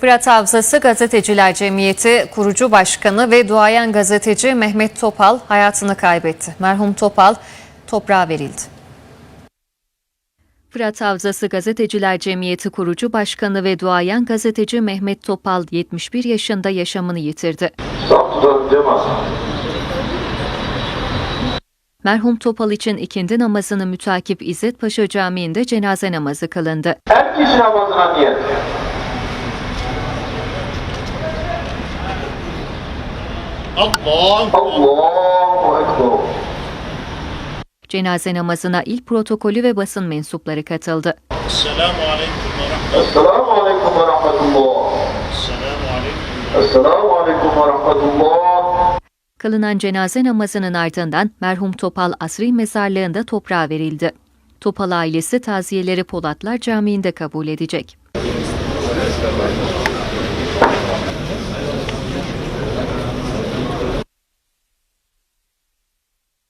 Fırat Havzası Gazeteciler Cemiyeti kurucu başkanı ve duayen gazeteci Mehmet Topal hayatını kaybetti. Merhum Topal toprağa verildi. Fırat Havzası Gazeteciler Cemiyeti kurucu başkanı ve duayen gazeteci Mehmet Topal 71 yaşında yaşamını yitirdi. Merhum Topal için ikindi namazını mütakip İzzet Paşa Camii'nde cenaze namazı kılındı. Kişi namazına niyet. Allah Allahu Ekber. Cenaze namazına il protokolü ve basın mensupları katıldı. Selamu aleyküm ve rahmetullah. Esselamu Aleyküm ve Rahmetullah. Esselamu Aleyküm ve Rahmetullah. Kılınan cenaze namazının ardından merhum Topal Asri Mezarlığı'nda toprağa verildi. Topal ailesi taziyeleri Polatlar Camii'nde kabul edecek.